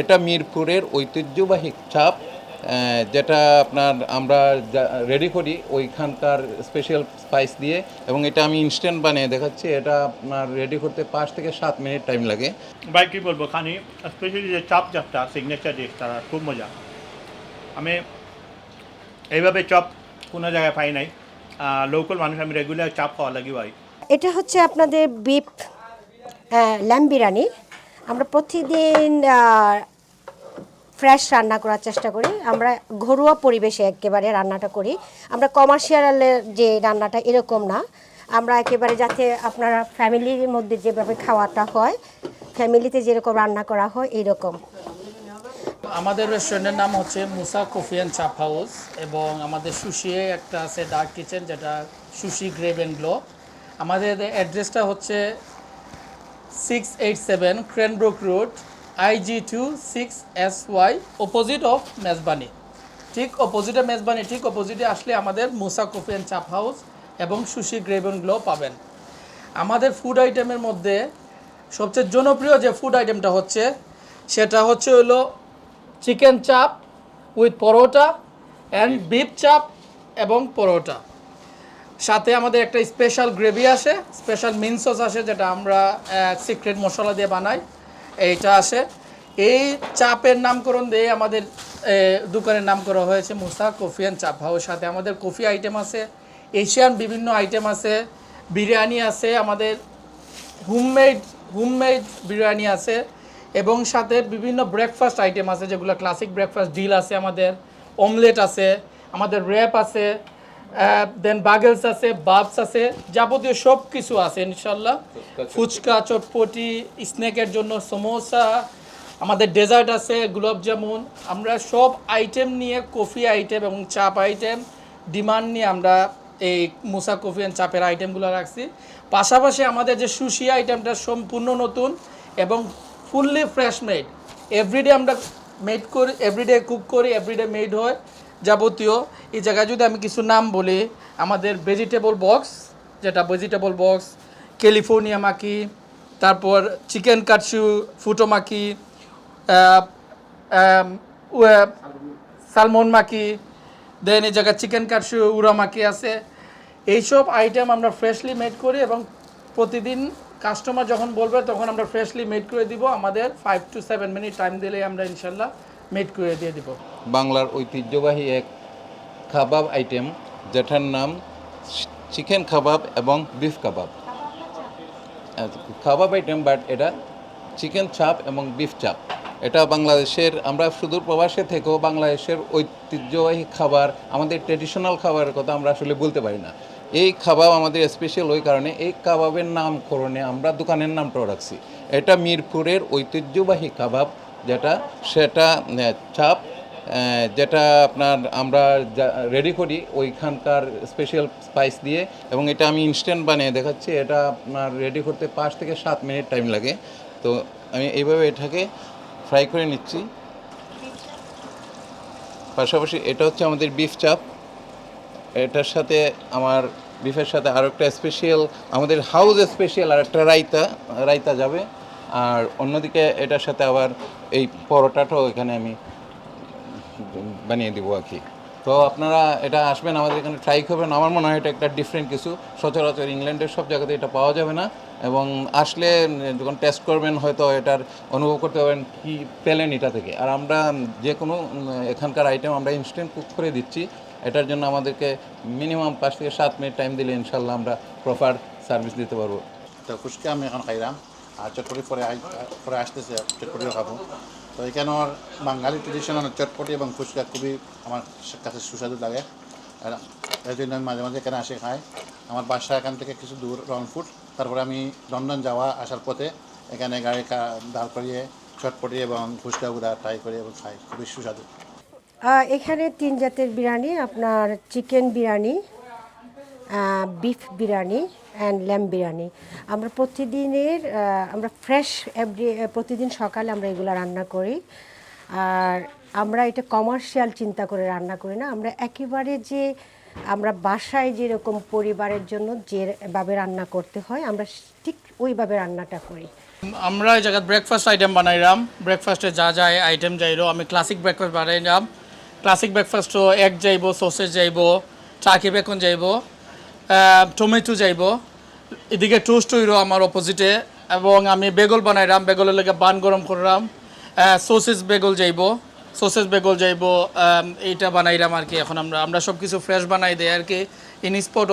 এটা মিরপুরের ঐতিহ্যবাহী চাপ যেটা আপনার আমরা রেডি করি ওইখানকার স্পেশাল স্পাইস দিয়ে এবং এটা আমি ইনস্ট্যান্ট বানিয়ে দেখাচ্ছি। এটা আপনার রেডি করতে পাঁচ থেকে সাত মিনিট টাইম লাগে। ভাই কী বলব খানি স্পেশালি যে চাপ চাপটা সিগনেচার ডিশ তারা খুব মজা। আমি এইভাবে চপ কোনো জায়গায় পাই নাই। লোকাল মানুষ আমি রেগুলার চাপ খাওয়া লাগি ভাই। এটা হচ্ছে আপনাদের বিফ ল্যাম বিরিয়ানি। আমরা প্রতিদিন ফ্রেশ রান্না করার চেষ্টা করি। আমরা ঘরোয়া পরিবেশে একেবারে রান্নাটা করি। আমরা কমার্শিয়ালের যে রান্নাটা এরকম না। আমরা একেবারে যাতে আপনারা ফ্যামিলির মধ্যে যেভাবে খাওয়াটা হয়, ফ্যামিলিতে যেরকম রান্না করা হয় এইরকম আমাদের রেস্টুরেন্টের নাম হচ্ছে Musa coffee and chaap house এবং আমাদের সুশিয়ে একটা আছে ডার্ক কিচেন যেটা সুশি গ্রেভ অ্যান্ড গ্লো। আমাদের অ্যাড্রেসটা হচ্ছে six eight seven Cranbrook road IG two six S Y opposite of Mezbani ঠিক অপোজিটে মেজবানি ঠিক অপোজিটে আসলে আমাদের Musa coffee and chaap house এবং সুশি গ্রেভ অ্যান্ড গ্লো পাবেন। আমাদের ফুড আইটেমের মধ্যে সবচেয়ে জনপ্রিয় যে ফুড আইটেমটা হচ্ছে, সেটা হচ্ছে হলো চিকেন চাপ উইথ পরোটা অ্যান্ড বিফ চাপ এবং পরোটা। সাথে আমাদের একটা স্পেশাল গ্রেভি আসে স্পেশাল মিন সস আসে, যেটা আমরা সিক্রেট মশলা দিয়ে বানাই। এইটা আসে। এই চাপের নামকরণ দিয়ে আমাদের দোকানের নাম করা হয়েছে Musa coffee and chaap house. সাথে আমাদের কফি আইটেম আছে, এশিয়ান বিভিন্ন আইটেম আছে, বিরিয়ানি আছে, আমাদের হোমমেড হোমমেড বিরিয়ানি আছে, এবং সাথে বিভিন্ন ব্রেকফাস্ট আইটেম আছে, যেগুলো ক্লাসিক ব্রেকফাস্ট ডিল আছে আমাদের অমলেট আছে, আমাদের র্যাপ আছে দেন বাগেলস আছে বাবস আছে যাবতীয় সব কিছু আছে ইনশাল্লাহ ফুচকা চটপটি। স্ন্যাকের জন্য সমোসা আমাদের ডেজার্ট আছে গুলাব জামুন আমরা সব আইটেম নিয়ে কফি আইটেম এবং চাপ আইটেম ডিমান্ড নিয়ে আমরা এই মুসা কফি অ্যান্ড চাপের আইটেমগুলো রাখছি। পাশাপাশি আমাদের যে সুশি আইটেমটা সম্পূর্ণ নতুন এবং ফুললি ফ্রেশ মেড এভরিডে আমরা মেড করি এভরিডে কুক করি এভরিডে মেড হয়। যাবতীয়। এই জায়গায় যদি আমি কিছু নাম বলি, আমাদের ভেজিটেবল বক্স যেটা ভেজিটেবল বক্স ক্যালিফোর্নিয়া মাকি তারপর চিকেন কাটসু ফুটো মাকি সালমন মাকি দেন এই জায়গায় চিকেন কাটসু উড়া মাকি আছে। এইসব আইটেম আমরা ফ্রেশলি মেড করি এবং প্রতিদিন কাস্টমার যখন বলবে, তখন আমরা ফ্রেশলি মেড করে দিব। আমাদের five two seven minute time দিলেই আমরা ইনশাল্লাহ মেড করে দিয়ে দিব। বাংলার ঐতিহ্যবাহী এক কাবাব আইটেম যেটার নাম চিকেন কাবাব এবং বিফ কাবাব খাবাব আইটেম, বাট এটা চিকেন চাপ এবং বিফ চাপ। এটা বাংলাদেশের, আমরা সুদূর প্রবাসে থেকেও বাংলাদেশের ঐতিহ্যবাহী খাবার, আমাদের ট্রেডিশনাল খাবারের কথা আমরা আসলে বলতে পারি না। এই কাবাব আমাদের স্পেশাল ওই কারণে, এই কাবাবের নামকরণে আমরা দোকানের নামটাও রাখছি। এটা মিরপুরের ঐতিহ্যবাহী কাবাব যেটা সেটা চাপ যেটা আপনার আমরা রেডি করি, ওইখানকার স্পেশাল স্পাইস দিয়ে এবং এটা আমি ইনস্ট্যান্ট বানিয়ে দেখাচ্ছি। এটা আপনার রেডি করতে পাঁচ থেকে সাত মিনিট টাইম লাগে। তো আমি এইভাবে এটাকে ফ্রাই করে নিচ্ছি। পাশাপাশি এটা হচ্ছে আমাদের বিফ চাপ এটার সাথে আমার বিফের সাথে আরও একটা স্পেশাল আমাদের হাউস স্পেশাল আর একটা রায়তা রায়তা যাবে। আর অন্যদিকে এটার সাথে আবার এই পরোটাটাও এখানে আমি বানিয়ে দিব আর কি। তো আপনারা এটা আসবেন, আমাদের এখানে ট্রাই করবেন। আমার মনে হয় এটা একটা ডিফারেন্ট কিছু। সচরাচর ইংল্যান্ডের সব জায়গাতে এটা পাওয়া যাবে না। এবং আসলে, যখন টেস্ট করবেন, হয়তো এটার অনুভব করতে পারবেন কি পেলেন এটা থেকে। আর আমরা যে কোনো এখানকার আইটেম আমরা ইনস্ট্যান্ট কুক করে দিচ্ছি। এটার জন্য আমাদেরকে মিনিমাম পাঁচ থেকে সাত মিনিট টাইম দিলে ইনশাল্লাহ আমরা প্রপার সার্ভিস দিতে পারব। তো ফুচকা আমি এখন খাইলাম। আর চটপটি পরে পরে আসতেছে, চটপটিও খাব। তো এখানে আমার বাঙালি ট্রেডিশনাল চটপটি এবং ফুচকা খুবই আমার কাছে সুস্বাদু লাগে। এই জন্য আমি মাঝে মাঝে এখানে আসে খাই। আমার বাসা এখান থেকে কিছু দূর রংপুর। তারপরে আমি লন্ডন যাওয়া আসার পথে এখানে গাড়ি দাঁড় করিয়ে চটপটি এবং ফুচকা ফুচকাগুলা ট্রাই করি এবং খাই। খুবই সুস্বাদু। এখানে তিন জাতের বিরিয়ানি, আপনার chicken biryani beef biryani and lamb biryani. আমরা প্রতিদিনের আমরা ফ্রেশ এভরি প্রতিদিন সকালে আমরা এগুলো রান্না করি। আর আমরা এটা কমার্শিয়াল চিন্তা করে রান্না করি না। আমরা একেবারে যে, আমরা বাসায় যেরকম পরিবারের জন্য যেভাবে রান্না করতে হয়, আমরা ঠিক ওইভাবে রান্নাটা করি। আমরা এই জায়গায় ব্রেকফাস্ট আইটেম বানাইলাম। ব্রেকফাস্টে যা যা আইটেম যাইলো, আমি ক্লাসিক ব্রেকফাস্ট বানাইলাম। ক্লাসিক ব্রেকফাস্টও এগ যাইব সসেজ যাইব চাকি বেকন যাইব। টমেটো যাইব। এদিকে টোস্ট হইল আমার অপোজিটে এবং আমি বেগল বানাইলাম, বেগলের লেগে বান গরম করলাম। সসেজ বেগল যাইব। সসেজ বেগল যাইব এইটা বানাইলাম আর কি এখন আমরা। আমরা সব কিছু ফ্রেশ বানাই দেয় আর কি। ইন স্পট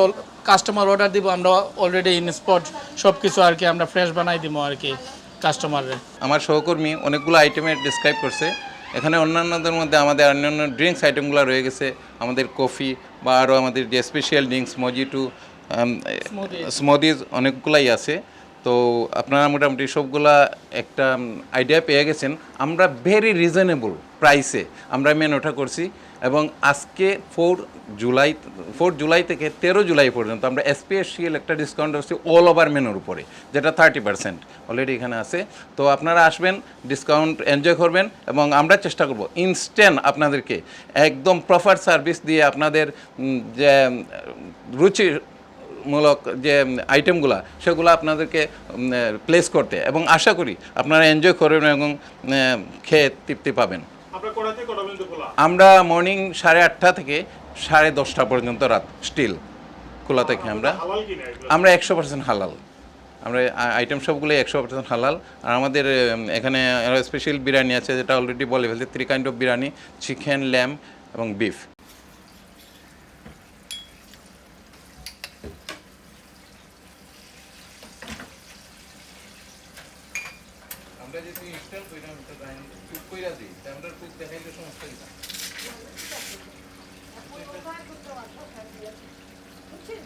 কাস্টমার অর্ডার দিব, আমরা অলরেডি ইন স্পট সব কিছু আর কি আমরা ফ্রেশ বানাই দিব আর কি কাস্টমারের আমার সহকর্মী অনেকগুলো আইটেমের ডিসক্রাইব করছে। এখানে অন্যান্যদের মধ্যে আমাদের অন্যান্য ড্রিঙ্কস আইটেমগুলো রয়ে গেছে। আমাদের কফি বা আরও আমাদের যে স্পেশাল ড্রিঙ্কস মজিটু স্মদিজ অনেকগুলাই আছে। তো আপনারা মোটামুটি সবগুলা একটা আইডিয়া পেয়ে গেছেন। আমরা ভেরি রিজনেবল প্রাইসে আমরা মেন ওঠা করছি। এবং আজকে ফোর জুলাই ফোর জুলাই থেকে তেরো জুলাই পর্যন্ত আমরা স্পেশাল একটা ডিসকাউন্ট হচ্ছে অল ওভার মেনুর উপরে, যেটা থার্টি পার্সেন্ট অলরেডি এখানে আছে। তো আপনারা আসবেন ডিসকাউন্ট এনজয় করবেন এবং আমরা চেষ্টা করব ইনস্ট্যান্ট আপনাদেরকে একদম প্রপার সার্ভিস দিয়ে আপনাদের যে রুচি মূলক যে আইটেমগুলো সেগুলো আপনাদেরকে প্লেস করতে। এবং আশা করি আপনারা এনজয় করবেন এবং খেয়ে তৃপ্তি পাবেন। আমরা মর্নিং সাড়ে আটটা থেকে সাড়ে দশটা পর্যন্ত রাত স্টিল খোলা থেকে আমরা। আমরা একশো পার্সেন্ট হালাল। আমরা আইটেম সবগুলোই একশো পার্সেন্ট হালাল। আর আমাদের এখানে স্পেশাল বিরিয়ানি আছে যেটা অলরেডি বলে ফেলছে three kind of biryani chicken lamb এবং বিফ আমরা যদি ইনস্টল কইরাম তো কুক কইরা দিই আমরা কুক দেখাইলে সমস্যা কি? বুঝছেন